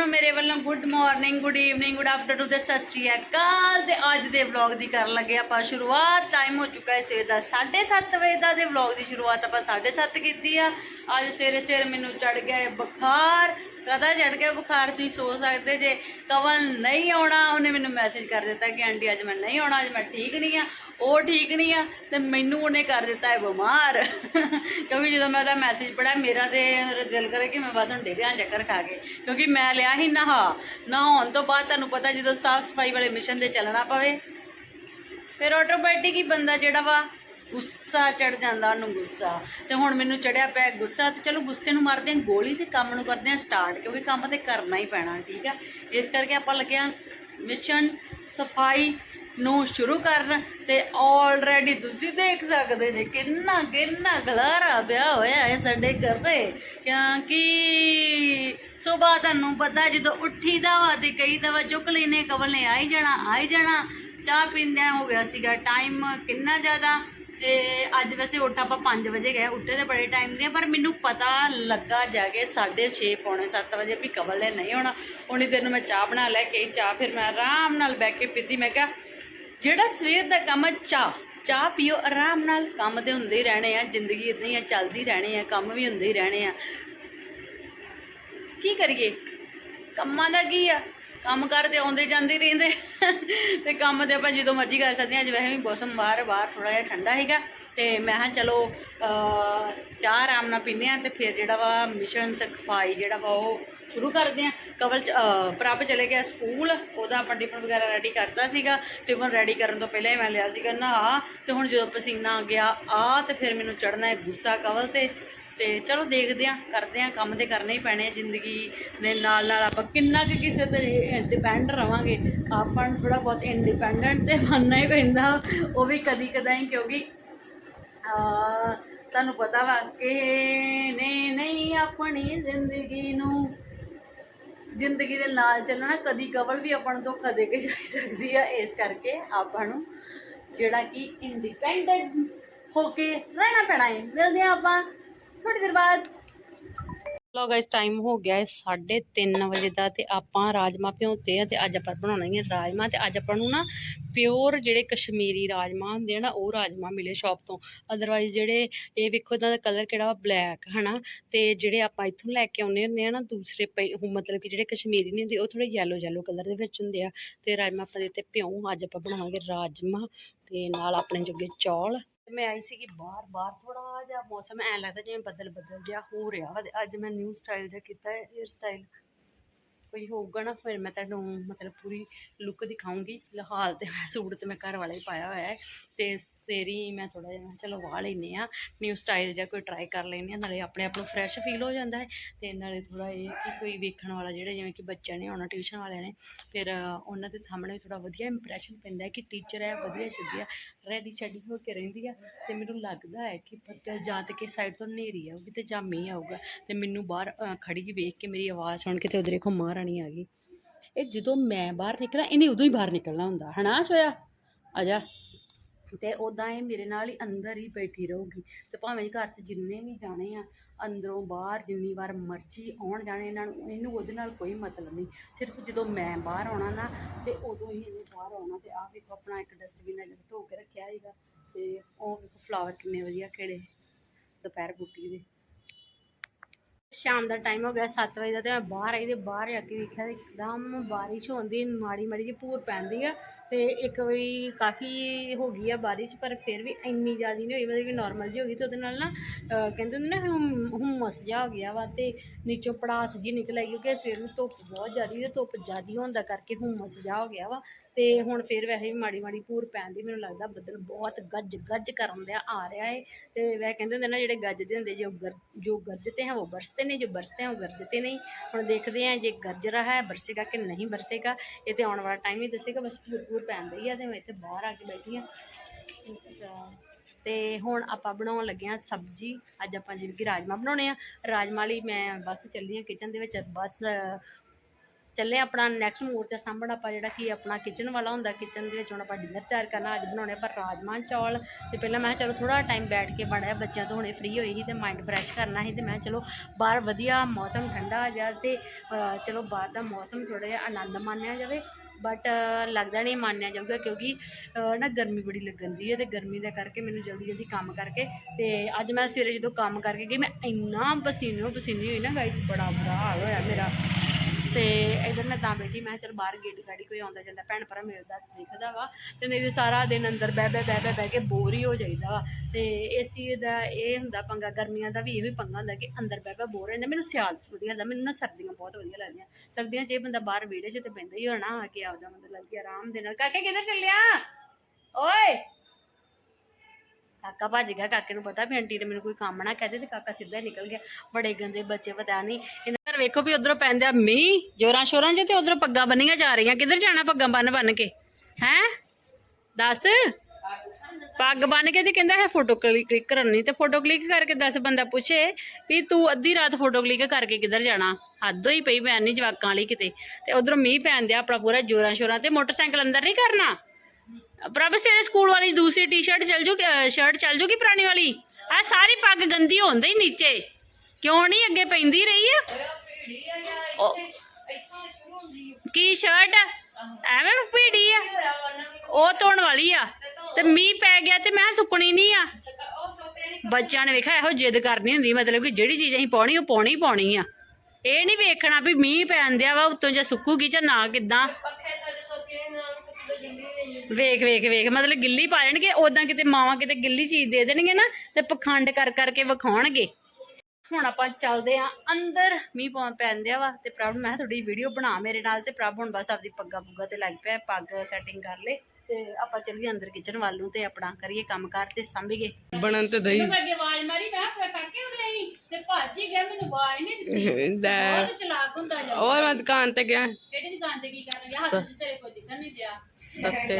ਨੂੰ ਮੇਰੇ ਵੱਲੋਂ good morning good evening good afternoon ਤੇ ਸਤਿ ਸ਼੍ਰੀ ਅਕਾਲ ਤੇ ਅੱਜ ਦੇ ਵਲੌਗ ਦੀ ਕਰਨ ਲੱਗੇ ਆਪਾਂ ਸ਼ੁਰੂਆਤ। ਟਾਈਮ ਹੋ ਚੁੱਕਾ ਹੈ ਸਵੇਰ ਦਾ 7:30 ਵਜੇ ਦਾ ਦੇ ਵਲੌਗ ਦੀ ਸ਼ੁਰੂਆਤ ਆਪਾਂ 7:30 ਕੀਤੀ ਆ। ਅੱਜ ਸਵੇਰੇ ਸਵੇਰੇ ਮੈਨੂੰ ਚੜ ਗਿਆ ਹੈ ਬੁਖਾਰ। ਕਦਾ ਚੜ ਗਿਆ ਬੁਖਾਰ? ਤੁਸੀਂ ਸੋਚ ਸਕਦੇ ਜੇ। ਕਵਲ ਨਹੀਂ ਆਉਣਾ, ਉਹਨੇ ਮੈਨੂੰ ਮੈਸੇਜ ਕਰ ਦਿੱਤਾ ਕਿ ਆਂਟੀ ਅੱਜ ਮੈਂ ਨਹੀਂ ਆਉਣਾ, ਅੱਜ ਮੈਂ ਠੀਕ ਨਹੀਂ ਆ। ਉਹ ਠੀਕ ਨਹੀਂ ਆ, ਤੇ ਮੈਨੂੰ ਉਹਨੇ ਕਰ ਦਿੱਤਾ ਹੈ ਬਿਮਾਰ। ਕਿਉਂਕਿ ਜਦੋਂ ਮੈਂ ਉਹਦਾ ਮੈਸੇਜ ਪੜਿਆ ਮੇਰਾ ਤੇ ਦਿਲ ਕਰੇ ਕਿ ਮੈਂ ਬਸ ਹੁਣ ਡੇਰਿਆਂ ਚੱਕਰ ਖਾ ਕੇ। ਕਿਉਂਕਿ ਮੈਂ ਲਿਆ ਹੀ ਨਹਾ। ਨਹਾਉਣ ਤੋਂ ਬਾਅਦ ਤੁਹਾਨੂੰ ਪਤਾ ਜਦੋਂ ਸਾਫ਼ ਸਫ਼ਾਈ ਵਾਲੇ ਮਿਸ਼ਨ ਤੇ ਚੱਲਣਾ ਪਵੇ, ਫਿਰ ਆਟੋਮੈਟਿਕ ਹੀ ਬੰਦਾ ਜਿਹੜਾ ਵਾ ਗੁੱਸਾ ਚੜ ਜਾਂਦਾ, ਉਹਨੂੰ ਗੁੱਸਾ। ਤੇ ਹੁਣ ਮੈਨੂੰ ਚੜਿਆ ਪਿਆ ਗੁੱਸਾ, ਤੇ ਚਲੋ ਗੁੱਸੇ ਨੂੰ ਮਾਰਦੇ ਹਾਂ, ਗੋਲੀ ਤੇ ਕੰਮ ਨੂੰ ਕਰਦੇ ਹਾਂ ਸਟਾਰਟ ਕਿਉਂਕਿ ਕੰਮ ਤੇ ਕਰਨਾ ਹੀ ਪੈਣਾ, ਠੀਕ ਆ? ਇਸ ਕਰਕੇ ਆਪਾਂ ਲੱਗੇ ਹਾਂ ਮਿਸ਼ਨ ਸਫ਼ਾਈ ਨੂੰ ਸ਼ੁਰੂ ਕਰਨ ਤੇ ਆਲਰੇਡੀ ਤੁਸੀਂ ਦੇਖ ਸਕਦੇ ਜੇ ਕਿੰਨਾ ਕਿੰਨਾ ਗਲਾਰਾ ਪਿਆ ਹੋਇਆ ਹੈ ਸਾਡੇ ਘਰ ਤੇ। ਕਿਉਂਕਿ ਸਵੇਰ ਤੁਹਾਨੂੰ ਪਤਾ ਜਦੋਂ ਉੱਠੀ ਦਾ ਵਾ ਤੇ ਕਈ ਦਵਾ ਚੁੱਕ ਲੈਨੇ, ਕਵਲ ਨੇ ਆਈ ਜਾਣਾ ਆਈ ਜਾਣਾ। ਚਾਹ ਪੀਂਦਿਆਂ ਹੋ ਗਿਆ ਸੀਗਾ ਟਾਈਮ ਕਿੰਨਾ ਜ਼ਿਆਦਾ। ਤੇ ਅੱਜ ਵੈਸੇ ਉੱਠ ਆਪਾਂ 5 ਵਜੇ ਗਏ, ਉੱਠੇ ਤੇ ਬੜੇ ਟਾਈਮ ਦੇ ਪਰ ਮੈਨੂੰ ਪਤਾ ਲੱਗਾ ਜਾ ਕੇ 6:30 ਪੌਣੇ 7 ਵਜੇ ਵੀ ਕਵਲ ਨੇ ਨਹੀਂ ਹੋਣਾ ਉਨੀ ਦੇਰ ਨੂੰ ਮੈਂ ਚਾਹ ਬਣਾ ਲੈ ਕੇ ਚਾਹ ਫਿਰ ਮੈਂ ਆਰਾਮ ਨਾਲ ਬੈ ਕੇ ਪੀਤੀ। ਮੈਂ ਕਿਹਾ ਜਿਹੜਾ ਸਵੇਰ ਦਾ ਕੰਮ ਹੈ, ਚਾਹ। ਚਾਹ ਪੀਓ, ਆਰਾਮ ਨਾਲ ਕੰਮ ਤੇ ਹੁੰਦੇ ਹੀ ਰਹਿਣੇ ਆ, ਜ਼ਿੰਦਗੀ ਇਦਾਂ ਹੀ ਆ, ਚੱਲਦੀ ਰਹਿਣੀ ਆ, ਕੰਮ ਵੀ ਹੁੰਦੇ ਹੀ ਰਹਿਣੇ ਆ। ਕੀ ਕਰੀਏ? ਕੰਮਾਂ ਦਾ ਕੀ ਆ? ਕੰਮ ਕਰਦੇ ਆਉਂਦੇ ਜਾਂਦੇ ਰਹਿੰਦੇ। ਤੇ ਕੰਮ ਤੇ ਆਪਾਂ ਜਦੋਂ ਮਰਜ਼ੀ ਕਰ ਸਕਦੇ ਹਾਂ। ਅੱਜ ਵੈਸੇ ਵੀ ਮੌਸਮ ਬਾਹਰ ਬਾਹਰ ਥੋੜਾ ਜਿਹਾ ਠੰਡਾ ਹੈਗਾ ਤੇ ਮੈਂ ਹਾਂ ਚਲੋ ਚਾਹ ਆਰਾਮ ਨਾਲ ਪੀਂਦੇ ਆ ਤੇ ਫਿਰ ਜਿਹੜਾ ਵਾ ਮਿਸ਼ਨ ਸਖਫਾਈ ਜਿਹੜਾ ਵਾ ਉਹ ਸ਼ੁਰੂ ਕਰਦੇ ਆ ਕਵਲ ਚ- ਪ੍ਰਭ ਚਲੇ ਗਿਆ ਸਕੂਲ, ਉਹਦਾ ਆਪਾਂ ਟਿਫਨ ਵਗੈਰਾ ਰੈਡੀ ਕਰਤਾ ਸੀਗਾ। ਟਿਫਨ ਰੈਡੀ ਕਰਨ ਤੋਂ ਪਹਿਲਾਂ ਹੀ ਮੈਂ ਲਿਆ ਸੀਗਾ ਨਾ ਤੇ ਹੁਣ ਜਦੋਂ ਪਸੀਨਾ ਆ ਗਿਆ, ਆ ਤੇ ਫਿਰ ਮੈਨੂੰ ਚੜਨਾ ਹੈ ਗੁੱਸਾ ਕਵਲ ਤੇ। ਤੇ ਚਲੋ ਦੇਖਦੇ ਆ ਕਰਦੇ ਆ ਕੰਮ ਤੇ ਕਰਨੇ ਹੀ ਪੈਣੇ ਆ ਜ਼ਿੰਦਗੀ ਦੇ ਨਾਲ ਨਾਲ। ਆਪਾਂ ਕਿੰਨਾ ਕਿ ਕਿਸੇ ਤੇ ਡਿਪੈਂਡ ਰਵਾਂਗੇ। ਆਪਾਂ ਨੂੰ ਥੋੜਾ ਬਹੁਤ ਇੰਡੀਪੈਂਡੈਂਟ ਤੇ ਬਣਨਾ ਹੀ ਪੈਂਦਾ। ਉਹ ਵੀ ਕਦੀ ਕਦਾਈ, ਕਿਉਂਕਿ ਤੁਹਾਨੂੰ ਪਤਾ ਵਾ ਕਿ ਨੇ ਨਹੀਂ ਆਪਣੀ ਜ਼ਿੰਦਗੀ ਨੂੰ ਜ਼ਿੰਦਗੀ ਦੇ ਨਾਲ ਚੱਲਣਾ, ਕਦੀ ਕਵਲ ਵੀ ਆਪਾਂ ਤੋਂ ਧੋਖਾ ਕੇ ਜਾ ਸਕਦੀ ਆ, ਇਸ ਕਰਕੇ ਆਪਾਂ ਨੂੰ ਜਿਹੜਾ ਕਿ ਇੰਡੀਪੈਂਡੈਂਟ ਹੋ ਕੇ ਰਹਿਣਾ ਪੈਣਾ ਹੈ। ਮਿਲਦੇ ਆ ਆਪਾਂ ਥੋੜੀ ਦੇਰ ਬਾਅਦ। ਲੋ ਗਾਇਸ ਟਾਈਮ ਹੋ ਗਿਆ ਹੈ 3:30 ਵਜੇ ਦਾ ਤੇ ਆਪਾਂ ਰਾਜਮਾ ਭਿਉਂਤੇ ਆ ਤੇ ਅੱਜ ਆਪਾਂ ਬਣਾਉਣਾ ਹੀ ਹੈ ਰਾਜਮਾ ਤੇ ਅੱਜ ਆਪਾਂ ਨੂੰ ਨਾ ਪਿਓਰ ਜਿਹੜੇ ਕਸ਼ਮੀਰੀ ਰਾਜਮਾ ਹੁੰਦੇ ਆ ਨਾ, ਉਹ ਰਾਜਮਾ ਮਿਲੇ ਸ਼ਾਪ ਤੋਂ। ਅਦਰਵਾਈਜ਼ ਜਿਹੜੇ ਇਹ ਵੇਖੋ ਇਹਦਾ ਕਲਰ ਕਿਹੜਾ ਵਾ ਬਲੈਕ ਹਨਾ? ਤੇ ਜਿਹੜੇ ਆਪਾਂ ਇੱਥੋਂ ਲੈ ਕੇ ਆਉਂਦੇ ਹੁੰਦੇ ਆ ਨਾ ਦੂਸਰੇ ਪਈ- ਮਤਲਬ ਕਿ ਜਿਹੜੇ ਕਸ਼ਮੀਰੀ ਨਹੀਂ ਹੁੰਦੇ, ਉਹ ਥੋੜੇ ਯੈਲੋ ਯੈਲੋ ਕਲਰ ਦੇ ਵਿੱਚ ਹੁੰਦੇ ਆ। ਤੇ ਰਾਜਮਾ ਆਪਾਂ ਦੇ ਤੇ ਭਿਉਂ ਅੱਜ ਆਪਾਂ ਬਣਾਵਾਂਗੇ ਰਾਜਮਾ ਤੇ ਨਾਲ ਆਪਣੇ ਜੋਗੇ ਚੌਲ। ਤੇ ਮੈਂ ਆਈ ਸੀਗੀ ਬਾਹਰ ਬਾਹਰ ਥੋੜਾ ਜਿਹਾ ਮੌਸਮ ਐ ਲੱਗਦਾ ਜਿਵੇਂ ਬੱਦਲ ਬੱਦਲ ਜਿਹਾ ਹੋ ਰਿਹਾ ਵਾ ਤੇ ਅੱਜ ਮੈਂ ਨਿਊ ਸਟਾਈਲ ਜਿਹਾ ਕੀਤਾ ਹੈ ਹੇਅਰ ਸਟਾਈਲ ਕੋਈ ਹੋਊਗਾ ਨਾ ਫਿਰ ਮੈਂ ਤੁਹਾਨੂੰ ਮਤਲਬ ਪੂਰੀ ਲੁੱਕ ਦਿਖਾਉਂਗੀ ਫਿਲਹਾਲ ਤੇ ਮੈਂ ਸੂਟ ਤੇ ਮੈਂ ਘਰ ਵਾਲਾ ਹੀ ਪਾਇਆ ਹੋਇਆ ਹੈ। ਤੇ ਸੇਰੀ ਮੈਂ ਥੋੜਾ ਜਿਹਾ ਚਲੋ ਵਾਹ ਲੈਨੇ ਆ ਨਿਊ ਸਟਾਈਲ ਜਾਂ ਕੋਈ ਟਰਾਈ ਕਰ ਲੈਨੇ ਆ ਨਾਲੇ ਆਪਣੇ ਆਪ ਨੂੰ ਫਰੈਸ਼ ਫੀਲ ਹੋ ਜਾਂਦਾ ਹੈ। ਤੇ ਨਾਲੇ ਥੋੜਾ ਇਹ ਕਿ ਕੋਈ ਵੇਖਣ ਵਾਲਾ ਜਿਹੜੇ ਜਿਵੇਂ ਕਿ ਬੱਚਿਆਂ ਨੇ ਆਉਣਾ ਟਿਊਸ਼ਨ ਵਾਲਿਆਂ ਨੇ ਫਿਰ ਉਹਨਾਂ ਦੇ ਸਾਹਮਣੇ ਵੀ ਥੋੜਾ ਵਧੀਆ ਇੰਪ੍ਰੈਸ਼ਨ ਪੈਂਦਾ ਕਿ ਟੀਚਰ ਹੈ ਵਧੀਆ ਚੱਲਦੀ ਆ ਰੈਡੀ ਚੱਡੀ ਹੋ ਕੇ ਰਹਿੰਦੀ ਆ। ਤੇ ਮੈਨੂੰ ਲੱਗਦਾ ਹੈ ਕਿ ਪਤਾ ਜਾਂ ਤੇ ਕਿ ਸਾਈਡ ਤੋਂ ਹਨੇਰੀ ਆਊਗੀ ਤੇ ਜਾਂ ਮੀਂਹ ਆਊਗਾ। ਤੇ ਮੈਨੂੰ ਬਾਹਰ ਅ, ਖੜੀ ਵੇਖ ਕੇ ਮੇਰੀ ਆਵਾਜ਼ ਸੁਣ ਕੇ ਤੇ ਉਧਰੇ ਦੇਖੋ ਮਹਾਰਾਣੀ ਆ ਗਈ। ਇਹ ਜਦੋਂ ਮੈਂ ਬਾਹਰ ਨਿਕਲਾਂ, ਇਹਨੇ ਉਦੋਂ ਹੀ ਬਾਹਰ ਨਿਕਲਣਾ ਹੁੰਦਾ। ਹਨਾ ਸੋਇਆ? ਆ ਜਾ। ਤੇ ਉਦਾਂ ਇਹ ਮੇਰੇ ਨਾਲ ਹੀ ਅੰਦਰ ਹੀ ਬੈਠੀ ਰਹੂਗੀ। ਤੇ ਭਾਵੇਂ ਘਰ 'ਚ ਜਿੰਨੇ ਵੀ ਜਾਣੇ ਆ, ਅੰਦਰੋਂ ਬਾਹਰ ਜਿੰਨੀ ਵਾਰ ਮਰਜ਼ੀ ਆਉਣ ਜਾਣੇ, ਇਹਨਾਂ ਨੂੰ, ਇਹਨੂੰ ਉਹਦੇ ਨਾਲ ਕੋਈ ਮਤਲਬ ਨਹੀਂ। ਸਿਰਫ ਜਦੋਂ ਮੈਂ ਬਾਹਰ ਆਉਣਾ ਨਾ, ਤੇ ਉਦੋਂ ਹੀ ਇਹਨੇ ਬਾਹਰ ਆਉਣਾ। ਤੇ ਆਹ ਵੇਖੋ, ਆਪਣਾ ਇੱਕ ਡਸਟਬਿਨ ਹੈ ਜਿਹੜਾ ਧੋ ਕੇ ਰੱਖਿਆ ਹੈਗਾ ਤੇ ਉਹ ਵੇਖੋ ਫਲਾਵਰ ਕਿੰਨੇ ਵਧੀਆ ਖਿੜੇ ਦੁਪਹਿਰ ਬੂਟੀ ਦੇ। ਸ਼ਾਮ ਦਾ ਟਾਈਮ ਹੋ ਗਿਆ 7 ਵਜੇ ਦਾ ਤੇ ਮੈਂ ਬਾਹਰ ਆਈ ਤੇ ਬਾਹਰ ਜਾ ਕੇ ਵੇਖਿਆ ਤੇ ਇੱਕਦਮ ਬਾਰਿਸ਼ ਹੁੰਦੀ, ਮਾੜੀ ਮਾੜੀ ਜਿਹੀ ਭੂਰ ਪੈਂਦੀ ਆ ਤੇ ਇੱਕ ਵਾਰੀ ਕਾਫੀ ਹੋ ਗਈ ਆ ਬਾਰਿਸ਼, ਪਰ ਫਿਰ ਵੀ ਇੰਨੀ ਜ਼ਿਆਦਾ ਨਹੀਂ ਹੋਈ, ਮਤਲਬ ਕਿ ਨਾਰਮਲ ਜਿਹੀ ਹੋ ਗਈ ਤੇ ਉਹਦੇ ਨਾਲ ਨਾ, ਅਹ ਕਹਿੰਦੇ ਹੁੰਦੇ ਨਾ, ਹੁਮ, ਹੁਮਸ ਜਿਹਾ ਹੋ ਗਿਆ ਵਾ ਤੇ ਨੀਚੋਂ ਪੜਾਸ ਜੀ ਨਿਕਲ ਆਈ ਕਿਉਂਕਿ ਸਵੇਰ ਨੂੰ ਧੁੱਪ ਬਹੁਤ ਜ਼ਿਆਦੀ ਤੇ ਧੁੱਪ ਜ਼ਿਆਦੀ ਹੋਣ ਦਾ ਕਰਕੇ ਹੂਮਸ ਜਾ ਹੋ ਗਿਆ ਵਾ। ਤੇ ਹੁਣ ਫੇਰ ਵੈਸੇ ਵੀ ਮਾੜੀ ਮਾੜੀ ਪੂਰ ਪੈਣ ਦੀ ਮੈਨੂੰ ਲੱਗਦਾ ਬੱਦਲ ਬਹੁਤ ਗੱਜ ਗੱਜ ਕਰਨ ਦਿਆ, ਆ ਰਿਹਾ ਏ। ਤੇ ਵੈ ਕਹਿੰਦੇ ਹੁੰਦੇ ਨਾ ਜਿਹੜੇ ਗੱਜਦੇ ਹੁੰਦੇ, ਜੋ ਗਰ, ਜੋ ਗਰਜਤੇ ਹਨ ਉਹ ਬਰਸਤੇ ਨੇ, ਜੋ ਬਰਸਤੇ ਹਨ ਉਹ ਗਰਜਤੇ ਨਹੀਂ। ਹੁਣ ਦੇਖਦੇ ਆ ਜੇ ਗਰਜ ਰਹਾ ਹੈ, ਬਰਸੇਗਾ ਕਿ ਨਹੀਂ ਬਰਸੇਗਾ, ਇਹ ਤੇ ਆਉਣ ਵਾਲਾ ਟਾਈਮ ਹੀ ਦੱਸੇਗਾ, ਬਸ ਪੂਰ ਪੂਰ ਪੈਣ ਦੀ ਆ ਤੇ ਮੈਂ ਇੱਥੇ ਬਾਹਰ ਆ ਕੇ ਬੈਠੀ ਆ ਇਸ ਤਰ੍ਹਾਂ। ਤੇ ਹੁਣ ਆਪਾਂ ਬਣਾਉਣ ਲੱਗੇ ਹਾਂ ਸਬਜੀ। ਅੱਜ ਆਪਾਂ ਜਿਵੇਂ ਕਿ ਰਾਜਮਾ ਬਣਾਉਣੇ ਆ। ਰਾਜਮਾ ਲਈ ਮੈਂ ਬਸ ਚੱਲੀ ਹਾਂ ਕਿਚਨ ਦੇ ਵਿੱਚ। ਬਸ, ਚੱਲੇ ਆਪਣਾ ਨੈਕਸਟ ਮੋਰਚਾ ਸਾਂਭਣਾ। ਆਪਾਂ ਜਿਹੜਾ ਕਿ ਆਪਣਾ ਕਿਚਨ ਵਾਲਾ ਹੁੰਦਾ ਕਿਚਨ ਦੇ ਵਿੱਚ ਹੁਣ ਆਪਾਂ ਡਿਨਰ ਤਿਆਰ ਕਰਨਾ। ਅੱਜ ਬਣਾਉਣੇ ਪਰ ਰਾਜਮਾਂਹ ਚੌਲ। ਤੇ ਪਹਿਲਾਂ ਮੈਂ ਕਿਹਾ ਚਲੋ ਥੋੜਾ ਟਾਈਮ ਬੈਠ ਕੇ ਬਣਾਇਆ ਬੱਚਿਆਂ ਤੋਂ ਹੁਣੇ ਫ੍ਰੀ ਹੋਈ ਸੀ ਤੇ ਮਾਈਂਡ ਫਰੈਸ਼ ਕਰਨਾ ਸੀ ਤੇ ਮੈਂ ਚਲੋ ਬਾਹਰ ਵਧੀਆ ਮੌਸਮ ਠੰਡਾ ਆ ਜਾ ਤੇ ਚਲੋ ਬਾਹਰ ਦਾ ਮੌਸਮ ਥੋੜਾ ਜਿਹਾ ਆਨੰਦ ਮਾਣਿਆ ਜਾਵੇ। ਬਟ ਲੱਗਦਾ ਨਹੀਂ ਮੰਨਿਆ ਜਾਊਗਾ ਕਿਉਂਕਿ ਨਾ ਗਰਮੀ ਬੜੀ ਲੱਗਣ ਦੀ ਹੈ ਤੇ ਗਰਮੀ ਦਾ ਕਰਕੇ ਮੈਨੂੰ ਜਲਦੀ ਜਲਦੀ ਕੰਮ ਕਰਕੇ ਤੇ ਅੱਜ ਮੈਂ ਸਵੇਰੇ ਜਦੋਂ ਕੰਮ ਕਰਕੇ ਗਈ, ਮੈਂ ਇੰਨਾ ਪਸੀਨੋ ਪਸੀਨੀ ਹੋਈ ਨਾ ਗਾਈ ਬੜਾ ਬੁਰਾ ਹਾਲ ਹੋਇਆ ਮੇਰਾ। ਇਧਰ ਮੈਂ ਤਾਂ ਬੈਠੀ, ਮੈਂ ਚਲ ਬਾਹਰ ਗੇਟ ਗਾੜੀ ਕੋਈ ਆਉਂਦਾ ਜਾਂਦਾ, ਭੈਣ ਭਰਾ ਮਿਲਦਾ ਦਿਖਦਾ ਵਾ, ਤੇ ਨਹੀਂ ਤੇ ਸਾਰਾ ਦਿਨ ਅੰਦਰ ਬਹਿ ਬਹਿ ਬਹਿ ਬਹਿ ਕੇ ਬੋਰ ਹੀ ਹੋ ਜਾਈਦਾ ਵਾ। ਤੇ ਏਸੀ ਦਾ ਇਹ ਹੁੰਦਾ ਪੰਗਾ, ਗਰਮੀਆਂ ਦਾ ਵੀ ਇਹ ਵੀ ਪੰਗਾ ਹੁੰਦਾ ਕਿ ਅੰਦਰ ਬਹਿ ਬਹਿ ਬੋਰ ਹੋ ਮੈਨੂੰ ਸਿਆਲ ਵਧੀਆ ਲੱਗਦਾ, ਮੈਨੂੰ ਨਾ ਸਰਦੀਆਂ ਬਹੁਤ ਵਧੀਆ ਲੱਗਦੀਆਂ। ਸਰਦੀਆਂ 'ਚ ਇਹ ਬੰਦਾ ਬਾਹਰ ਵਿਹੜੇ 'ਚ ਤੇ ਬਹਿੰਦਾ ਹੀ ਹੋਣਾ ਆ ਕੇ ਆਪਦਾ ਮਤਲਬ ਲੱਗ ਗਿਆ ਆਰਾਮ ਦੇ ਨਾਲ। ਕਾਕੇ ਕਿੱਧਰ ਚੱਲਿਆ? ਓਏ! ਕਾਕਾ ਭੱਜ ਗਿਆ, ਕਾਕੇ ਨੂੰ ਪਤਾ ਵੀ ਆਂਟੀ ਨੇ ਮੈਨੂੰ ਕੋਈ ਕੰਮ ਨਾ ਕਹਦੇ ਤੇ ਕਾਕਾ ਸਿੱਧਾ ਹੀ ਨਿਕਲ ਗਿਆ। ਬੜੇ ਗੰਦੇ ਬੱਚੇ, ਪਤਾ ਨਹੀਂ ਇਹਨਾਂ ਵੇਖੋ ਵੀ ਉਧਰੋਂ ਪੈਂਦੇ ਆ ਮੀਂਹ, ਜੋਰਾਂ ਸ਼ੋਰਾਂ 'ਚ ਤੇ ਉਧਰੋਂ ਪੱਗਾਂ ਬੰਨੀਆਂ ਜਾ ਰਹੀਆਂ। ਕਿੱਧਰ ਜਾਣਾ ਪੱਗਾਂ ਬੰਨ ਬੰਨ ਕੇ? ਹੈਂ? ਦੱਸ। ਪੱਗ ਬੰਨ ਕੇ ਤੇ ਕਹਿੰਦਾ ਹੈ ਫੋਟੋ ਕਲਿੱਕ ਕਰਨੀ ਤੇ ਫੋਟੋ ਕਲਿੱਕ ਕਰਕੇ ਦੱਸ ਬੰਦਾ ਪੁੱਛੇ ਵੀ ਤੂੰ ਅੱਧੀ ਰਾਤ ਫੋਟੋ ਕਲਿੱਕ ਕਰਕੇ ਕਿੱਧਰ ਜਾਣਾ? ਹੱਦੋਂ ਹੀ ਪਈ ਪੈਣ ਨਹੀਂ ਜਵਾਕਾਂ ਵਾਲੀ ਕਿਤੇ। ਤੇ ਉਧਰੋਂ ਮੀਂਹ ਪੈਣ ਦਿਆ ਆਪਣਾ ਪੂਰਾ ਜੋਰਾਂ ਸ਼ੋਰਾਂ ਤੇ ਮੋਟਰਸਾਈਕਲ ਅੰਦਰ ਨਹੀਂ ਕਰਨਾ? ਪ੍ਰਭ ਸਵੇਰੇ ਸਕੂਲ ਵਾਲੀ ਦੂਸਰੀ ਟੀ-ਸ਼ਰਟ ਚੱਲ ਜੂ ਸ਼ਰਟ ਚੱਲ ਜੂਗੀ ਪੁਰਾਣੀ ਵਾਲੀ? ਆ ਸਾਰੀ ਪੱਗ ਗੰਦੀ ਹੁੰਦੀ ਹੀ ਨੀਚੇ। ਕਿਉਂ ਨਹੀਂ ਅੱਗੇ ਪੈਂਦੀ ਰਹੀ ਆ? ਉਹ- ਕੀ ਸ਼ਰਟ ਐਵੇਂ ਭੀੜੀ ਆ। ਉਹ ਧੋਣ ਵਾਲੀ ਆ। ਤੇ ਮੀਂਹ ਪੈ ਗਿਆ ਤੇ ਮੈਂ ਕਿਹਾ ਸੁੱਕਣੀ ਨਹੀਂ ਆ। ਬੱਚਿਆਂ ਨੇ ਵੇਖਿਆ, ਇਹੋ ਜਿੱਦ ਕਰਨੀ ਹੁੰਦੀ, ਮਤਲਬ ਕਿ ਜਿਹੜੀ ਚੀਜ਼ ਅਸੀਂ ਪਾਉਣੀ, ਉਹ ਪਾਉਣੀ ਹੀ ਪਾਉਣੀ ਆ। ਇਹ ਨਹੀਂ ਵੇਖਣਾ ਵੀ ਮੀਂਹ ਪੈਣ ਦਿਆ ਵਾ, ਉੱਤੋਂ ਜਾਂ ਸੁੱਕੂਗੀ ਜਾਂ ਨਾ ਕਿਦਾਂ। ਵੇਖ ਵੇਖ ਵੇਖ, ਮਤਲਬ ਗਿੱਲੀ ਪਾ ਲੈਣਗੇ ਉਦਾਂ ਕਿਤੇ ਮਾਵਾਂ ਕਿਤੇ ਗਿੱਲੀ ਚੀਜ਼ ਦੇ ਦੇਣਗੇ ਨਾ, ਤੇ ਪਖੰਡ ਕਰ, ਕਰਕੇ ਵਿਖਾਉਣਗੇ। ਹੁਣ ਆਪਾਂ ਚੱਲਦੇ ਆ ਅੰਦਰ। ਮੀਂਹ ਪਾਉਣ ਪੈਂਦਿਆ ਵਾ ਤੇ ਪ੍ਰਭ ਮੈਂ ਥੋੜੀ ਵੀਡੀਓ ਬਣਾ ਮੇਰੇ ਨਾਲ ਤੇ ਪ੍ਰਭ ਹੁਣ ਬਸ ਆਪਦੀ ਪੱਗਾ ਪੁੱਗਾ ਤੇ ਲੱਗ ਪਿਆ ਪੱਗ ਸੈਟਿੰਗ ਕਰ ਲੇ ਤੇ ਆਪਾਂ ਚੱਲੀਏ ਅੰਦਰ ਕਿਚਨ ਵੱਲ ਨੂੰ ਤੇ ਆਪਣਾ ਕਰੀਏ ਕੰਮ ਕਾਰ ਤੇ ਸੰਭੀਏ। ਬਣਨ ਤੇ ਦਈ ਮੈਂ ਅੱਗੇ ਆਵਾਜ਼ ਮਾਰੀ ਮੈਂ ਫਿਰ ਕਰਕੇ ਉਹਦੇ ਆਈ ਤੇ ਭੱਜ ਹੀ ਗਿਆ ਮੈਨੂੰ ਆਵਾਜ਼ ਨਹੀਂ ਦਿੱਤੀ। ਲੈ। ਬਹੁਤ ਚਲਾਕ ਹੁੰਦਾ ਜਾ ਹੋਰ ਮੈਂ ਦੁਕਾਨ ਤੇ ਗਿਆ। ਕਿਹੜੀ ਦੁਕਾਨ ਤੇ ਕੀ ਕਰਨ? ਗਿਆ ਹੱਥ ਤੇਰੇ ਕੋਈ ਦਿਖਣ ਨਹੀਂ ਦਿਆ। ਤੱਤੇ।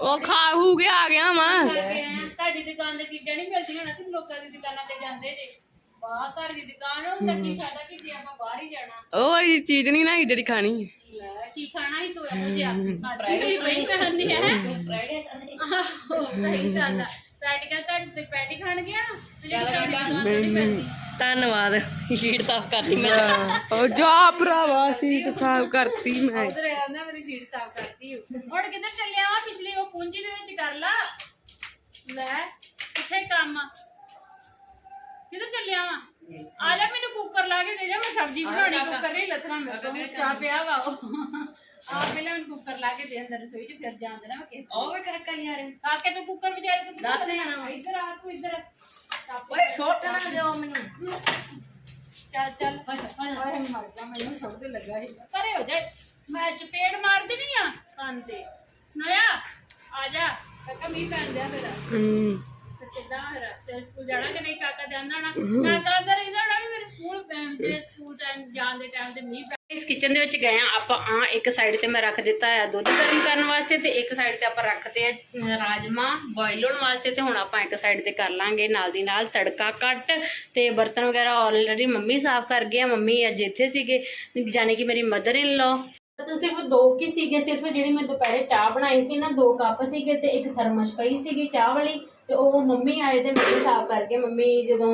ਉਹ ਖਾ ਹੂ ਕੇ ਆ ਗਿਆ। ਤੁਹਾਡੀ ਦੁਕਾਨ ਤੇ ਚੀਜ਼ਾਂ ਨਹੀਂ ਮਿਲਦੀਆਂ ਨਾ ਤੁਸੀਂ ਲੋਕਾਂ ਦੀ ਦੁਕਾਨਾਂ ਤੇ ਜਾਂਦੇ ਜੇ। ਬਾਹਰ ਘਰ ਦੀ ਦੁਕਾਨ ਹੁੰਦਾ ਕੀ ਫਾਇਦਾ ਕਿ ਜੇ ਆਪਾਂ ਬਾਹਰ ਹੀ ਜਾਣਾ। ਉਹ ਵਾਲੀ ਚੀਜ਼ ਨਹੀਂ ਨਾ ਜਿਹੜੀ ਖਾਣੀ। ਲੈ ਕੀ ਖਾਣਾ ਹੀ ਤੂੰ ਇਹੋ ਜਿਹਾ? ਫਰਾਈਡੇ ਬਈ ਖਾਣੀ ਹੈ। ਆਹੋ, ਸਹੀ ਗੱਲ ਆ। ਪੈਟੀਆਂ ਤੁਹਾਡੇ ਤੇ ਪੈਟੀ ਖਾਣ ਗਿਆ? ਤੇ ਜਿਹੜੀ ਤੁਹਾਡੀ ਦੁਕਾਨ ਤੇ ਨਹੀਂ ਪੈਂਦੀ। ਧੰਨਵਾਦ। ਸ਼ੀਟ ਸਾਫ਼ ਕਰਤੀ ਮੈਂ। ਉਹ ਜਾ ਭਰਾਵਾ ਸ਼ੀਟ ਸਾਫ਼ ਕਰਤੀ ਮੈਂ। ਉਧਰ ਆਉਂਦਾ ਮੇਰੀ ਸ਼ੀਟ ਸਾਫ਼ ਕਰਤੀ। ਹੁਣ ਕਿੱਧਰ ਚੱਲਿਆ? ਵਾ ਪਿਛਲੀ ਉਹ ਪੂੰਜੀ ਦੇ ਵਿੱਚ ਕਰ ਲਾ। ਲੈ। ਕਿੱਥੇ ਕੰਮ? ਕਿੱਧਰ ਚੱਲਿਆ ਵਾ? ਆ ਜਾ ਮੈਨੂੰ ਕੁੱਕਰ ਲਾ ਕੇ ਦੇ ਜਾ ਮੈਂ ਸਬਜ਼ੀ ਬਣਾਉਣੀ ਕੁੱਕਰ ਨਹੀਂ ਲੱਥਣਾ ਮੇਰੇ ਕੋਲ ਚਾਹ ਪਿਆ ਵਾ ਉਹ। ਆ ਪਹਿਲਾਂ ਮੈਨੂੰ ਕੁੱਕਰ ਲਾ ਕੇ ਦੇ ਅੰਦਰ ਰਸੋਈ 'ਚ ਫਿਰ ਜਾਣ ਦੇਣਾ ਮੈਂ ਕਿਸੇ ਉਹ ਵੀ ਕਾਕਾ ਯਾਰ ਆ ਕੇ ਤੂੰ ਕੁੱਕਰ ਵਿਚਾਰੇ ਤੂੰ ਲੱਥ ਜਾਣਾ ਵਾ। ਇੱਧਰ ਆ ਤੂੰ ਇੱਧਰ। ਓਏ ਛੋਟ ਨਾ ਦਿਓ ਮੈਨੂੰ। ਚੱਲ ਚੱਲ। ਓਏ ਮਰ ਜਾ ਮੈਨੂੰ ਛੱਡ ਲੱਗਾ ਸੀ। ਪਰੇ ਹੋ ਜਾ। ਮੈਂ ਚਪੇੜ ਮਾਰਦੀ ਨਹੀਂ ਆ ਕੰਨ ਤੇ। ਸੁਣਿਆ ਆ ਜਾ। ਕਾਕਾ ਮੀਂਹ ਪੈਣ ਦਿਆ ਮੇਰਾ ਹੂੰ। ਤੇ ਕਿੱਦਾਂ ਫਿਰ ਸਵੇਰੇ ਸਕੂਲ ਜਾਣਾ ਕਿ ਨਹੀਂ? ਕਾਕਾ ਜਾਂਦਾ ਨਾ ਕਾਕਾ ਅੰਦਰ ਰਹਿੰਦਾ ਨਾ ਵੀ ਮੇਰੇ ਸਕੂਲ ਟਾਈਮ ਤੇ ਸਕੂਲ ਟਾਈਮ ਜਾਣ ਦੇ ਟਾਈਮ ਤੇ ਮੀਂਹ ਇਸ ਕਿਚਨ ਦੇ ਵਿੱਚ ਗਏ ਆ ਆਪਾਂ। ਆ ਇੱਕ ਸਾਈਡ ਤੇ ਮੈਂ ਰੱਖ ਦਿੱਤਾ ਆ ਦੁੱਧ ਗਰਮ ਕਰਨ ਵਾਸਤੇ ਤੇ ਇੱਕ ਸਾਈਡ ਤੇ ਆਪਾਂ ਰੱਖਤੇ ਆ ਰਾਜਮਾ ਬੋਇਲ ਹੋਣ ਵਾਸਤੇ ਤੇ ਹੁਣ ਆਪਾਂ ਇੱਕ ਸਾਈਡ ਤੇ ਕਰ ਲਾਂਗੇ ਨਾਲ ਦੀ ਨਾਲ ਤੜਕਾ ਕੱਟ ਤੇ ਬਰਤਨ ਵਗੈਰਾ ਆਲਰੇਡੀ ਮੰਮੀ ਸਾਫ਼ ਕਰ ਗਏ ਆ। ਮੰਮੀ ਅੱਜ ਇੱਥੇ ਸੀਗੇ ਜਾਨੀ ਕਿ ਮੇਰੀ ਮਦਰ ਇਨ ਲਾ ਤਾਂ ਸਿਰਫ ਦੋ ਕੀ ਸੀਗੇ? ਸਿਰਫ ਜਿਹੜੀ ਮੈਂ ਦੁਪਹਿਰੇ ਚਾਹ ਬਣਾਈ ਸੀ ਨਾ ਦੋ ਕੱਪ ਸੀਗੇ ਤੇ ਇੱਕ ਥਰਮਸ ਪਈ ਸੀਗੀ ਚਾਹ ਵਾਲੀ। ਤੇ ਉਹ ਮੰਮੀ ਆਏ ਤੇ ਮੰਮੀ ਸਾਫ਼ ਕਰਕੇ ਮੰਮੀ ਜਦੋਂ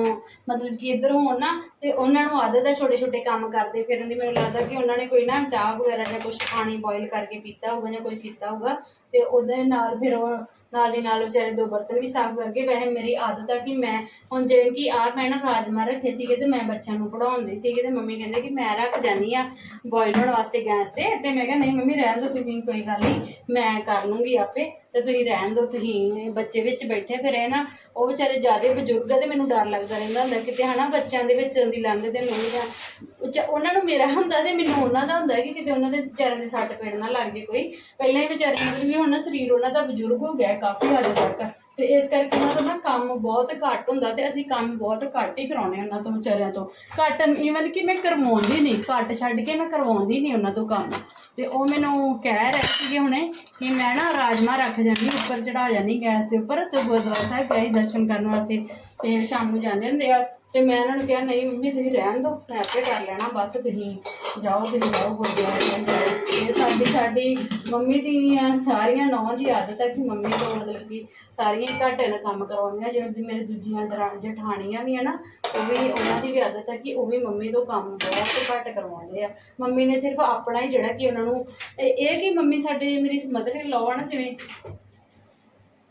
ਮਤਲਬ ਕਿ ਇੱਧਰ ਹੋਣ ਨਾ ਤੇ ਉਹਨਾਂ ਨੂੰ ਆਦਤ ਹੈ ਛੋਟੇ ਛੋਟੇ ਕੰਮ ਕਰਦੇ ਫਿਰਨ ਦੀ, ਮੈਨੂੰ ਲੱਗਦਾ ਕਿ ਉਹਨਾਂ ਨੇ ਕੋਈ ਨਾ ਚਾਹ ਵਗੈਰਾ ਜਾਂ ਕੁਝ ਪਾਣੀ ਬੋਇਲ ਕਰਕੇ ਪੀਤਾ ਹੋਊਗਾ ਜਾਂ ਕੁਝ ਕੀਤਾ ਹੋਊਗਾ। ਤੇ ਉਹਦੇ ਨਾਲ ਫਿਰ ਉਹ ਨਾਲ ਦੀ ਨਾਲ ਵਿਚਾਰੇ ਦੋ ਬਰਤਨ ਵੀ ਸਾਫ਼ ਕਰਕੇ ਵੈਸੇ ਮੇਰੀ ਆਦਤ ਆ ਕਿ ਮੈਂ ਹੁਣ ਜਿਵੇਂ ਕਿ ਆਹ ਮੈਂ ਨਾ ਰਾਜਮਾ ਰੱਖੇ ਸੀਗੇ ਤੇ ਮੈਂ ਬੱਚਿਆਂ ਨੂੰ ਪੜਾਉਂਦੀ ਸੀਗੀ ਤੇ ਮੰਮੀ ਕਹਿੰਦੇ ਕਿ ਮੈਂ ਰੱਖ ਜਾਨੀ ਆ ਬੋਇਲ ਹੋਣ ਵਾਸਤੇ ਗੈਸ ਤੇ ਤੇ ਮੈਂ ਕਿਹਾ, ਨਹੀਂ ਮੰਮੀ, ਰਹਿਣ ਦਿਓ ਤੁਸੀਂ, ਕੋਈ ਗੱਲ ਨਹੀਂ, ਮੈਂ ਕਰ ਲੂੰਗੀ ਆਪੇ ਤੇ ਤੁਸੀਂ ਰਹਿਣ ਦਿਓ, ਤੁਸੀਂ ਬੱਚੇ ਵਿੱਚ ਬੈਠੇ ਫਿਰ ਹੈ ਨਾ ਉਹ ਵਿਚਾਰੇ ਜ਼ਿਆਦਾ ਬਜ਼ੁਰਗ ਆ ਤੇ ਮੈਨੂੰ ਡਰ ਲੱਗਦਾ ਰਹਿੰਦਾ ਹੁੰਦਾ ਕਿਤੇ ਹਨਾ ਬੱਚਿਆਂ ਦੇ ਵਿੱਚ ਦੀ ਲੰਘਦੇ ਤੇ ਮੈਨੂੰ ਜਾਂ ਉਹਨਾਂ ਨੂੰ ਮੇਰਾ ਹੁੰਦਾ ਤੇ ਮੈਨੂੰ ਉਹਨਾਂ ਦਾ ਹੁੰਦਾ ਕਿ ਕਿਤੇ ਉਹਨਾਂ ਦੇ ਵਿਚਾਰਿਆਂ ਦੇ ਸੱਟ ਪੇੜ ਨਾ ਲੱਗ ਜੇ ਕੋਈ। ਪਹਿਲਾਂ ਹੀ ਵਿਚਾਰੇ ਨੂੰ ਵੀ ਹੁਣ ਸਰੀਰ ਉਹਨਾਂ ਦਾ ਬਜ਼ੁਰਗ ਹੋ ਗਿਆ ਕਾਫੀ ਹੱਦ ਤੱਕ। ਤੇ ਇਸ ਕਰਕੇ ਉਹਨਾਂ ਤੋਂ ਨਾ ਕੰਮ ਬਹੁਤ ਘੱਟ ਹੁੰਦਾ ਤੇ ਅਸੀਂ ਕੰਮ ਬਹੁਤ ਘੱਟ ਹੀ ਕਰਾਉਣੇ ਉਹਨਾਂ ਤੋਂ, ਵਿਚਾਰਿਆਂ ਤੋਂ। ਘੱਟ ਈਵਨ ਕਿ ਮੈਂ ਕਰਵਾਉਂਦੀ ਨਹੀਂ, ਘੱਟ ਛੱਡ ਕੇ ਮੈਂ ਕਰਵਾਉਂਦੀ ਨਹੀਂ ਉਹਨਾਂ ਤੋਂ ਕੰਮ। ਤੇ ਉਹ ਮੈਨੂੰ ਕਹਿ ਰਹੇ ਸੀਗੇ ਹੁਣੇ ਕਿ ਮੈਂ ਨਾ ਰਾਜਮਾ ਰੱਖ ਜਾਂਦੀ, ਉੱਪਰ ਚੜਾ ਜਾਂਦੀ ਗੈਸ ਦੇ ਉੱਪਰ ਤੇ ਗੁਰਦੁਆਰਾ ਸਾਹਿਬ ਗਏ ਦਰਸ਼ਨ ਕਰਨ ਵਾਸਤੇ ਤੇ ਸ਼ਾਮ ਨੂੰ ਜਾਂਦੇ ਹੁੰਦੇ ਆ। ਤੇ ਮੈਂ ਇਹਨਾਂ ਨੂੰ ਕਿਹਾ, ਨਹੀਂ ਮੰਮੀ, ਤੁਸੀਂ ਰਹਿਣ ਦਿਓ, ਮੈਂ ਆਪੇ ਕਰ ਲੈਣਾ, ਬਸ ਤੁਸੀਂ ਜਾਓ ਤੁਸੀਂ ਜਾਓ ਗੁਰਦੁਆਰੇ ਜਾਓ ਇਹ ਸਾਡੀ ਸਾਡੀ ਮੰਮੀ ਦੀਆਂ ਸਾਰੀਆਂ ਨੌਂ ਦੀ ਆਦਤ ਹੈ ਕਿ ਮੰਮੀ ਤੋਂ ਮਤਲਬ ਕਿ ਸਾਰੀਆਂ ਹੀ ਘੱਟ ਨਾਲ ਕੰਮ ਕਰਵਾਉਂਦੀਆਂ, ਜਿਵੇਂ ਮੇਰੇ ਦੂਜੀਆਂ ਜਠਾਣੀਆਂ ਵੀ ਆ ਨਾ, ਉਹ ਵੀ, ਉਹਨਾਂ ਦੀ ਵੀ ਆਦਤ ਹੈ ਕਿ ਉਹ ਵੀ ਮੰਮੀ ਤੋਂ ਕੰਮ ਬਹੁਤ ਘੱਟ ਕਰਵਾਉਂਦੇ ਆ। ਮੰਮੀ ਨੇ ਸਿਰਫ ਆਪਣਾ ਹੀ ਜਿਹੜਾ ਕਿ ਉਹਨਾਂ ਨੂੰ, ਇਹ ਕਿ ਮੰਮੀ ਸਾਡੇ, ਮੇਰੀ ਮਦਰ ਇਨ ਨਾ, ਜਿਵੇਂ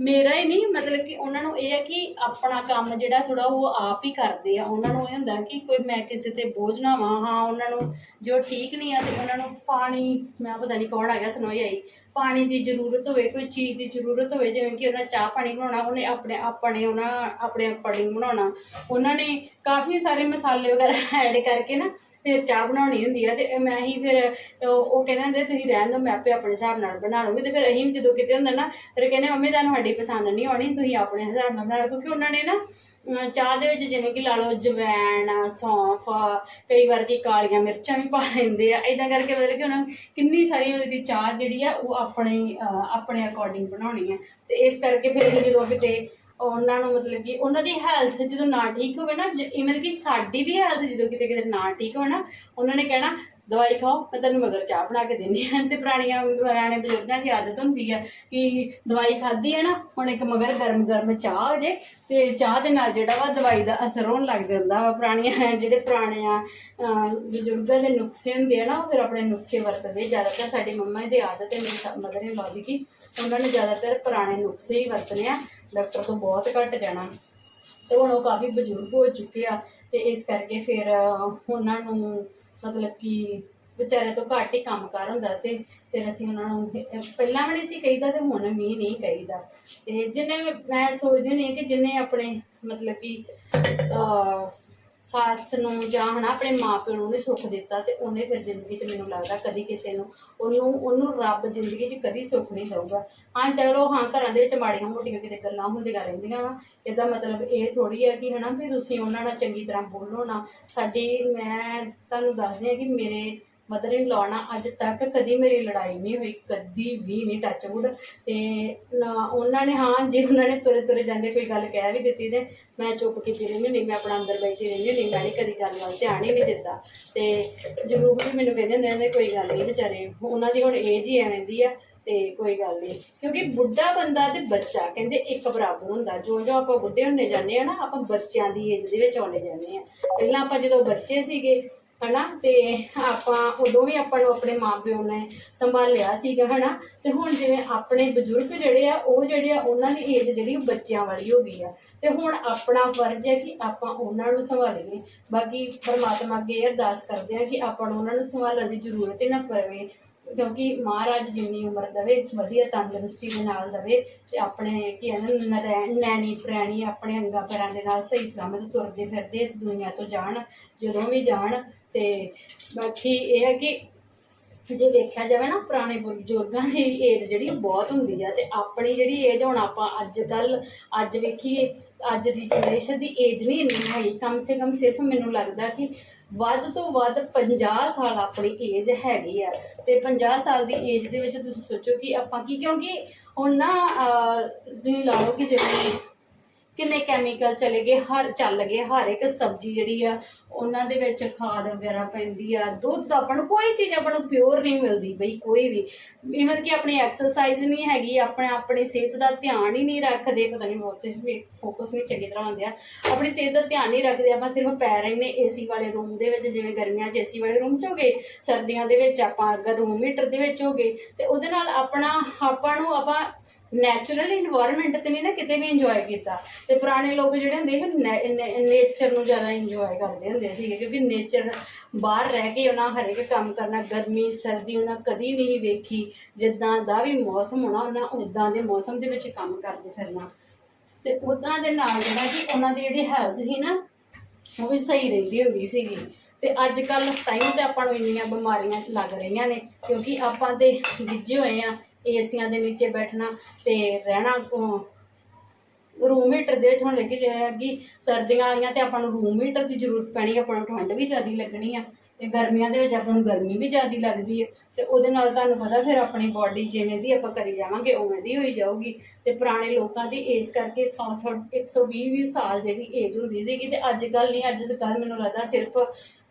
ਮੇਰਾ ਹੀ ਨਹੀਂ, ਮਤਲਬ ਕਿ ਉਹਨਾਂ ਨੂੰ ਇਹ ਹੈ ਕਿ ਆਪਣਾ ਕੰਮ ਜਿਹੜਾ ਥੋੜਾ ਉਹ ਆਪ ਹੀ ਕਰਦੇ ਆ। ਉਹਨਾਂ ਨੂੰ ਇਹ ਹੁੰਦਾ ਕਿ ਕੋਈ ਮੈਂ ਕਿਸੇ ਤੇ ਬੋਝ ਨਾ ਵਾਂ, ਹਾਂ, ਉਹਨਾਂ ਨੂੰ ਜੋ ਠੀਕ ਨਹੀਂ ਆ ਤੇ ਉਹਨਾਂ ਨੂੰ ਪਾਣੀ, ਮੈਂ ਪਤਾ ਨਹੀਂ ਕੌਣ ਆ ਗਿਆ ਸੁਣੋਈ ਆਈ। ਪਾਣੀ ਦੀ ਜ਼ਰੂਰਤ ਹੋਵੇ, ਕੋਈ ਚੀਜ਼ ਦੀ ਜ਼ਰੂਰਤ ਹੋਵੇ, ਜਿਵੇਂ ਕਿ ਉਹਨਾਂ ਚਾਹ ਪਾਣੀ ਬਣਾਉਣਾ, ਉਹਨੇ ਆਪਣੇ ਆਪਣੇ ਉਹਨਾਂ, ਆਪਣੇ ਅਕੋਰਡਿੰਗ ਬਣਾਉਣਾ। ਉਹਨਾਂ ਨੇ ਕਾਫੀ ਸਾਰੇ ਮਸਾਲੇ ਵਗੈਰਾ ਐਡ ਕਰਕੇ ਨਾ, ਫਿਰ ਚਾਹ ਬਣਾਉਣੀ ਹੁੰਦੀ ਆ, ਤੇ ਮੈਂ ਹੀ ਫਿਰ, ਉਹ ਕਹਿੰਦੇ ਹੁੰਦੇ ਤੁਸੀਂ ਰਹਿਣ ਦਿਓ, ਮੈਂ ਆਪੇ ਆਪਣੇ ਹਿਸਾਬ ਨਾਲ ਬਣਾ ਲਵਾਂਗੀ ਤੇ ਫਿਰ ਅਸੀਂ ਵੀ ਜਦੋਂ ਕਿਤੇ ਹੁੰਦਾ ਨਾ, ਫਿਰ ਕਹਿੰਦੇ, ਮੰਮੀ, ਤੁਹਾਨੂੰ ਸਾਡੀ ਪਸੰਦ ਨਹੀਂ ਆਉਣੀ, ਤੁਸੀਂ ਆਪਣੇ ਹਿਸਾਬ ਨਾਲ ਬਣਾ ਕਿਉਂਕਿ ਉਹਨਾਂ ਨੇ ਨਾ ਚਾਹ ਦੇ ਵਿੱਚ ਜਿਵੇਂ ਕਿ ਲਾ ਲਓ ਜਵੈਣ, ਸੌਂਫ, ਕਈ ਵਾਰ ਕੀ ਕਾਲੀਆਂ ਮਿਰਚਾਂ ਵੀ ਪਾ ਲੈਂਦੇ ਆ। ਇਦਾਂ ਕਰਕੇ ਮਤਲਬ ਕਿ ਉਹਨਾਂ ਨੂੰ ਕਿੰਨੀ ਸਾਰੀ ਉਹਦੀ ਚਾਹ ਜਿਹੜੀ ਆ, ਉਹ ਆਪਣੇ ਆਪਣੇ ਅਕੋਰਡਿੰਗ ਬਣਾਉਣੀ ਹੈ ਤੇ ਇਸ ਕਰਕੇ ਫਿਰ ਜਦੋਂ ਕਿਤੇ ਉਹਨਾਂ ਨੂੰ ਮਤਲਬ ਕਿ ਉਹਨਾਂ ਦੀ ਹੈਲਥ ਜਦੋਂ ਨਾ ਠੀਕ ਹੋਵੇ ਨਾ ਇਵਨ ਕਿ ਸਾਡੀ ਵੀ ਹੈਲਥ ਜਦੋਂ ਕਿਤੇ ਕਿਤੇ ਨਾ ਠੀਕ ਹੋਵੇ ਨਾ, ਉਹਨਾਂ ਨੇ ਕਹਿਣਾ ਦਵਾਈ ਖਾਓ, ਮੈਂ ਤੈਨੂੰ ਮਗਰ ਚਾਹ ਬਣਾ ਕੇ ਦਿੰਦੀ ਹਾਂ। ਤੇ ਪੁਰਾਣੀਆਂ ਪੁਰਾਣੇ ਬਜ਼ੁਰਗਾਂ ਦੀ ਆਦਤ ਹੁੰਦੀ ਆ ਕਿ ਦਵਾਈ ਖਾਧੀ ਹੈ ਨਾ, ਹੁਣ ਇੱਕ ਮਗਰ ਗਰਮ ਗਰਮ ਚਾਹ ਹੋ ਜੇ, ਤੇ ਚਾਹ ਦੇ ਨਾਲ ਜਿਹੜਾ ਵਾ ਦਵਾਈ ਦਾ ਅਸਰ ਹੋਣ ਲੱਗ ਜਾਂਦਾ ਵਾ। ਪੁਰਾਣੀਆਂ ਜਿਹੜੇ ਪੁਰਾਣੇ ਆ ਬਜ਼ੁਰਗਾਂ ਦੇ ਨੁਕਸੇ ਹੁੰਦੇ ਆ ਨਾ, ਉਹ ਫਿਰ ਆਪਣੇ ਨੁਕਸੇ ਵਰਤਦੇ। ਜ਼ਿਆਦਾਤਰ ਸਾਡੀ ਮੰਮਾ ਦੀ ਆਦਤ ਹੈ, ਮੇਰੀ ਮਦਰ ਇਨ ਲਾਅ ਕਿ ਉਹਨਾਂ ਨੇ ਜ਼ਿਆਦਾਤਰ ਪੁਰਾਣੇ ਨੁਕਸੇ ਹੀ ਵਰਤਨੇ ਆ। ਡਾਕਟਰ ਤੋਂ ਬਹੁਤ ਘੱਟ ਜਾਣਾ। ਤੇ ਹੁਣ ਉਹ ਕਾਫੀ ਬਜ਼ੁਰਗ ਹੋ ਚੁੱਕੇ ਆ, ਤੇ ਇਸ ਕਰਕੇ ਫਿਰ ਉਹਨਾਂ ਨੂੰ ਮਤਲਬ ਕਿ ਵਿਚਾਰਿਆਂ ਤੋਂ ਘੱਟ ਹੀ ਕੰਮ ਕਾਰ ਹੁੰਦਾ ਤੇ ਫਿਰ ਅਸੀਂ ਉਹਨਾਂ ਨੂੰ ਅਹ, ਪਹਿਲਾਂ ਵੀ ਨਹੀਂ ਸੀ ਕਹੀਦਾ ਤੇ ਹੁਣ ਵੀ ਨਹੀਂ ਕਹੀਦਾ। ਤੇ ਜਿਹਨੇ ਮੈਂ ਸੋਚਦੀ ਨਹੀਂ ਕਿ ਜਿੰਨੇ ਆਪਣੇ ਮਤਲਬ ਕਿ ਅਹ, ਸੱਸ ਨੂੰ ਜਾਂ ਹਨਾ ਆਪਣੇ ਮਾਪਿਆਂ ਨੂੰ ਉਹਨੇ ਸੁੱਖ ਦਿੱਤਾ ਤੇ ਉਹਨੇ ਫਿਰ ਜ਼ਿੰਦਗੀ 'ਚ ਮੈਨੂੰ ਲੱਗਦਾ ਕਦੀ ਕਿਸੇ ਨੂੰ ਉਹਨੂੰ ਉਹਨੂੰ ਰੱਬ ਜ਼ਿੰਦਗੀ 'ਚ ਕਦੀ ਸੁੱਖ ਨਹੀਂ ਦਊਗਾ। ਹਾਂ, ਚਲੋ ਹਾਂ, ਘਰਾਂ ਦੇ ਵਿੱਚ ਮਾੜੀਆਂ ਮੋਟੀਆਂ ਕਿਤੇ ਗੱਲਾਂ ਹੁੰਦੀਆਂ ਰਹਿੰਦੀਆਂ ਵਾ, ਇਹਦਾ ਮਤਲਬ ਇਹ ਥੋੜੀ ਹੈ ਕਿ ਹਨਾ ਵੀ ਤੁਸੀਂ ਉਹਨਾਂ ਨਾਲ ਚੰਗੀ ਤਰ੍ਹਾਂ ਬੋਲੋ ਨਾ। ਸਾਡੀ, ਮੈਂ ਤੁਹਾਨੂੰ ਦੱਸਦੀ ਹਾਂ ਕਿ ਮੇਰੇ ਮਦਰ ਇਨ ਲਾਅ ਨਾਲ ਅੱਜ ਤੱਕ ਕਦੀ ਮੇਰੀ ਲੜਾਈ ਨਹੀਂ ਹੋਈ, ਕਦੀ ਵੀ ਨਹੀਂ ਟੱਚਵੁੱਡ ਤੇ ਨਾ ਉਹਨਾਂ ਨੇ, ਹਾਂ, ਜੇ ਉਹਨਾਂ ਨੇ ਤੁਰੇ ਤੁਰੇ ਜਾਂਦੇ ਕੋਈ ਗੱਲ ਕਹਿ ਵੀ ਦਿੱਤੀ ਤੇ ਮੈਂ ਚੁੱਪ ਕੀਤੀ ਰਹਿੰਦੀ ਨਹੀਂ ਮੈਂ ਆਪਣਾ ਅੰਦਰ ਬੈਠੀ ਰਹਿੰਦੀ ਨਹੀਂ ਮੈਂ ਨਹੀਂ ਕਦੀ ਗੱਲ ਵੱਲ ਧਿਆਨ ਹੀ ਨਹੀਂ ਦਿੱਤਾ। ਤੇ ਜ਼ਰੂਰ ਵੀ ਮੈਨੂੰ ਕਹਿੰਦੇ ਹੁੰਦੇ ਨੇ ਕੋਈ ਗੱਲ ਨਹੀਂ ਵਿਚਾਰੇ, ਉਹਨਾਂ ਦੀ ਹੁਣ ਏਜ ਹੀ ਐਵੇਂ ਦੀ ਆ ਤੇ ਕੋਈ ਗੱਲ ਨਹੀਂ। ਕਿਉਂਕਿ ਬੁੱਢਾ ਬੰਦਾ ਤੇ ਬੱਚਾ, ਕਹਿੰਦੇ ਇੱਕ ਬਰਾਬਰ ਹੁੰਦਾ, ਜੋ ਜੋ ਆਪਾਂ ਬੁੱਢੇ ਹੁੰਦੇ ਜਾਂਦੇ ਆ ਨਾ, ਆਪਾਂ ਬੱਚਿਆਂ ਦੀ ਏਜ ਦੇ ਵਿੱਚ ਆਉਂਦੇ ਜਾਂਦੇ ਆ। ਪਹਿਲਾਂ ਆਪਾਂ ਜਦੋਂ ਬੱਚੇ ਸੀਗੇ ਹਨਾ? ਤੇ ਆਪਾਂ ਉਦੋਂ ਵੀ ਆਪਾਂ ਨੂੰ ਆਪਣੇ ਮਾਪਿਓ ਨੇ ਸੰਭਾਲਿਆ ਸੀਗਾ, ਹਨਾ? ਤੇ ਹੁਣ ਜਿਵੇਂ ਆਪਣੇ ਬਜ਼ੁਰਗ ਜਿਹੜੇ ਆ, ਉਹ ਜਿਹੜੇ ਆ, ਉਹਨਾਂ ਦੀ ਏਜ ਜਿਹੜੀ ਬੱਚਿਆਂ ਵਾਲੀ ਹੋ ਗਈ ਆ। ਤੇ ਹੁਣ ਆਪਣਾ ਫਰਜ਼ ਹੈ ਕਿ ਆਪਾਂ ਉਹਨਾਂ ਨੂੰ ਸੰਭਾਲੀਏ। ਬਾਕੀ ਪਰਮਾਤਮਾ ਅੱਗੇ ਅਰਦਾਸ ਕਰਦੇ ਆ ਕਿ ਆਪਾਂ ਨੂੰ ਉਹਨਾਂ ਨੂੰ ਸੰਭਾਲਣ ਦੀ ਜ਼ਰੂਰਤ ਹੀ ਨਾ ਪਵੇ। ਕਿਉਂਕਿ ਮਹਾਰਾਜ ਜਿੰਨੀ ਉਮਰ ਦਵੇ, ਵਧੀਆ ਤੰਦਰੁਸਤੀ ਦੇ ਨਾਲ ਦਵੇ ਤੇ ਆਪਣੇ ਕੀ ਕਹਿੰਦੇ ਨੈਣੀ ਪ੍ਰੈਣੀ ਆਪਣੇ ਅੰਗਾਂ ਪੈਰਾਂ ਦੇ ਨਾਲ ਸਹੀ ਸਲਾਮਤ ਤੁਰਦੇ ਫਿਰਦੇ ਇਸ ਦੁਨੀਆ ਤੋਂ ਜਾਣ, ਜਦੋਂ ਵੀ ਜਾਣ। ਤੇ ਬਾਕੀ ਇਹ ਹੈ ਕਿ ਜੇ ਵੇਖਿਆ ਜਾਵੇ ਨਾ ਪੁਰਾਣੇ ਬਜ਼ੁਰਗਾਂ ਦੀ ਏਜ ਜਿਹੜੀ ਬਹੁਤ ਹੁੰਦੀ ਆ ਤੇ ਆਪਣੀ ਜਿਹੜੀ ਏਜ ਹੁਣ ਆਪਾਂ ਅੱਜ ਕੱਲ ਅੱਜ ਵੇਖੀਏ, ਅੱਜ ਦੀ ਜਨਰੇਸ਼ਨ ਦੀ ਏਜ ਨਹੀਂ ਇੰਨੀ ਹੈਗੀ। ਕਮ ਸੇ ਕਮ ਸਿਰਫ ਮੈਨੂੰ ਲੱਗਦਾ ਕਿ ਵੱਧ ਤੋਂ ਵੱਧ 50 ਸਾਲ ਆਪਣੀ ਏਜ ਹੈਗੀ ਆ। ਤੇ 50 ਸਾਲ ਦੀ ਏਜ ਦੇ ਵਿੱਚ ਤੁਸੀਂ ਸੋਚੋ ਕਿ ਆਪਾਂ ਕੀ ਕਿਉਂਕਿ ਹੁਣ ਨਾ ਤੁਸੀਂ ਲਾ ਲਓ ਕਿ ਜਿਵੇਂ ਕਿੰਨੇ ਕੈਮੀਕਲ ਚਲੇ ਗਏ, ਹਰ ਚੱਲ ਗਏ, ਹਰ ਇੱਕ ਸਬਜ਼ੀ ਜਿਹੜੀ ਆ, ਉਹਨਾਂ ਦੇ ਵਿੱਚ ਖਾਦ ਵਗੈਰਾ ਪੈਂਦੀ ਆ, ਦੁੱਧ ਆਪਾਂ ਨੂੰ ਕੋਈ ਚੀਜ਼ ਆਪਾਂ ਨੂੰ ਪਿਓਰ ਨਹੀਂ ਮਿਲਦੀ ਬਈ, ਕੋਈ ਵੀ। ਇਵਨ ਕਿ ਆਪਣੀ ਐਕਸਰਸਾਈਜ਼ ਨਹੀਂ ਹੈਗੀ, ਆਪਣੇ ਆਪਣੀ ਸਿਹਤ ਦਾ ਧਿਆਨ ਹੀ ਨਹੀਂ ਰੱਖਦੇ, ਪਤਾ ਨਹੀਂ ਬਹੁਤ ਫੋਕਸ ਨਹੀਂ ਚੰਗੀ ਤਰ੍ਹਾਂ ਹੁੰਦੇ ਆ। ਆਪਣੀ ਸਿਹਤ ਦਾ ਧਿਆਨ ਨਹੀਂ ਰੱਖਦੇ, ਆਪਾਂ ਸਿਰਫ ਪੈ ਰਹਿੰਦੇ ਏਸੀ ਵਾਲੇ ਰੂਮ ਦੇ ਵਿੱਚ, ਜਿਵੇਂ ਗਰਮੀਆਂ 'ਚ ਏਸੀ ਵਾਲੇ ਰੂਮ 'ਚ ਹੋ ਗਏ, ਸਰਦੀਆਂ ਦੇ ਵਿੱਚ ਆਪਾਂ ਅਗਰ ਰੂਮ ਹੀਟਰ ਦੇ ਵਿੱਚ ਹੋ ਗਏ, ਤੇ ਉਹਦੇ ਨਾਲ ਆਪਣਾ, ਆਪਾਂ ਨੂੰ ਆਪਾਂ ਨੈਚੁਰਲ ਇਨਵਾਇਰਨਮੈਂਟ ਤੇ ਨਹੀਂ ਨਾ ਕਿਤੇ ਵੀ ਇੰਜੋਏ ਕੀਤਾ। ਤੇ ਪੁਰਾਣੇ ਲੋਕ ਜਿਹੜੇ ਹੁੰਦੇ ਸੀ ਨੇਚਰ ਨੂੰ ਜ਼ਿਆਦਾ ਇੰਜੋਏ ਕਰਦੇ ਹੁੰਦੇ ਸੀਗੇ, ਕਿਉਂਕਿ ਨੇਚਰ ਬਾਹਰ ਰਹਿ ਕੇ ਉਹਨਾਂ ਹਰੇਕ ਕੰਮ ਕਰਨਾ, ਗਰਮੀ, ਸਰਦੀ ਉਹਨਾਂ ਕਦੀ ਨਹੀਂ ਵੇਖੀ। ਜਿੱਦਾਂ ਦਾ ਵੀ ਮੌਸਮ ਹੋਣਾ, ਉਹਨਾਂ ਉਦਾਂ ਦੇ ਮੌਸਮ ਦੇ ਵਿੱਚ ਕੰਮ ਕਰਦੇ ਫਿਰਨਾ। ਤੇ ਉਦਾਂ ਦੇ ਨਾਲ ਜਿਹੜਾ ਕਿ ਉਹਨਾਂ ਦੀ ਜਿਹੜੀ ਹੈਲਥ ਸੀ ਨਾ, ਉਹ ਵੀ ਸਹੀ ਰਹਿੰਦੀ ਹੁੰਦੀ ਸੀਗੀ। ਤੇ ਅੱਜ ਕੱਲ ਟਾਈਮ ਤੇ ਆਪਾਂ ਨੂੰ ਇੰਨੀਆਂ ਬਿਮਾਰੀਆਂ ਲੱਗ ਰਹੀਆਂ ਨੇ, ਕਿਉਂਕਿ ਆਪਾਂ ਤੇ ਗਿੱਜੇ ਹੋਏ ਆ ਏਸੀਆਂ ਦੇ ਨੀਚੇ ਬੈਠਣਾ ਤੇ ਰਹਿਣਾ ਰੂਮ ਹੀਟਰ ਦੇ ਵਿੱਚ ਹੁਣ ਲੱਗੇ ਜੇ ਸਰਦੀਆਂ ਆਈਆਂ ਤੇ ਆਪਾਂ ਨੂੰ ਰੂਮ ਹੀਟਰ ਦੀ ਜ਼ਰੂਰਤ ਪੈਣੀ ਆਪਾਂ ਨੂੰ ਠੰਡ ਵੀ ਜ਼ਿਆਦੀ ਲੱਗਣੀ ਆ ਤੇ ਗਰਮੀਆਂ ਦੇ ਵਿੱਚ ਆਪਾਂ ਨੂੰ ਗਰਮੀ ਵੀ ਜ਼ਿਆਦੀ ਲੱਗਦੀ ਹੈ ਤੇ ਉਹਦੇ ਨਾਲ ਤੁਹਾਨੂੰ ਪਤਾ ਫਿਰ ਆਪਣੀ ਬਾਡੀ ਜਿਵੇਂ ਦੀ ਆਪਾਂ ਕਰੀ ਜਾਵਾਂਗੇ, ਉਵੇਂ ਦੀ ਹੋਈ ਜਾਊਗੀ ਤੇ ਪੁਰਾਣੇ ਲੋਕਾਂ ਦੀ ਏਜ ਕਰਕੇ 100 120 20 ਸਾਲ ਜਿਹੜੀ ਏਜ ਹੁੰਦੀ ਸੀਗੀ ਤੇ ਅੱਜ ਕੱਲ ਨਹੀਂ, ਅੱਜ ਕੱਲ ਮੈਨੂੰ ਲੱਗਦਾ ਸਿਰਫ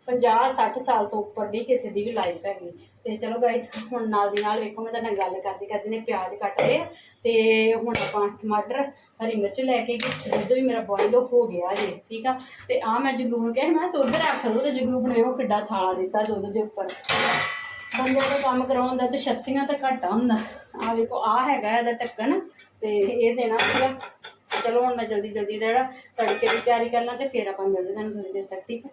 50 60 ਸਾਲ ਤੋਂ ਉੱਪਰ ਦੀ ਕਿਸੇ ਦੀ ਵੀ ਲਾਈਫ ਹੈਗੀ। ਤੇ ਚਲੋ ਗਾਇਸ ਹੁਣ ਨਾਲ ਦੀ ਨਾਲ ਵੇਖੋ, ਮੈਂ ਤੁਹਾਡੇ ਨਾਲ ਗੱਲ ਕਰਦੀ ਕਰਦੀ ਨੇ ਪਿਆਜ਼ ਕੱਟ ਲਏ ਤੇ ਹੁਣ ਆਪਾਂ ਟਮਾਟਰ, ਹਰੀ ਮਿਰਚ ਲੈ ਕੇ ਗਏ ਦੁੱਧ ਵੀ ਮੇਰਾ ਬੋਇਲ ਹੋ ਗਿਆ ਜੇ, ਠੀਕ ਆ? ਤੇ ਆ ਮੈਂ ਜਗਰੂ ਨੂੰ ਕਿਹਾ ਮੈਂ ਦੁੱਧ ਰੱਖ ਲਓ ਤੇ ਜਗਰੂ ਨੇ ਉਹ ਕਿੱਡਾ ਥਾਲਾ ਦਿੱਤਾ ਦੁੱਧ ਦੇ ਉੱਪਰ। ਬੰਦੇ ਦਾ ਕੰਮ ਕਰਾਉਂਦਾ ਤੇ ਛੱਤੀਆਂ ਤਾਂ ਘਾਟਾ ਹੁੰਦਾ। ਆ ਵੇਖੋ ਆ ਹੈਗਾ ਇਹਦਾ ਢੱਕਣ ਤੇ ਇਹ ਦੇਣਾ ਸੀਗਾ। ਚਲੋ ਹੁਣ ਮੈਂ ਜਲਦੀ ਜਲਦੀ ਜਿਹੜਾ ਤੜਕੇ ਦੀ ਤਿਆਰੀ ਕਰਨਾ ਤੇ ਫਿਰ ਆਪਾਂ ਮਿਲਦੇ ਹਾਂ ਥੋੜੀ ਦੇਰ ਤੱਕ, ਠੀਕ ਹੈ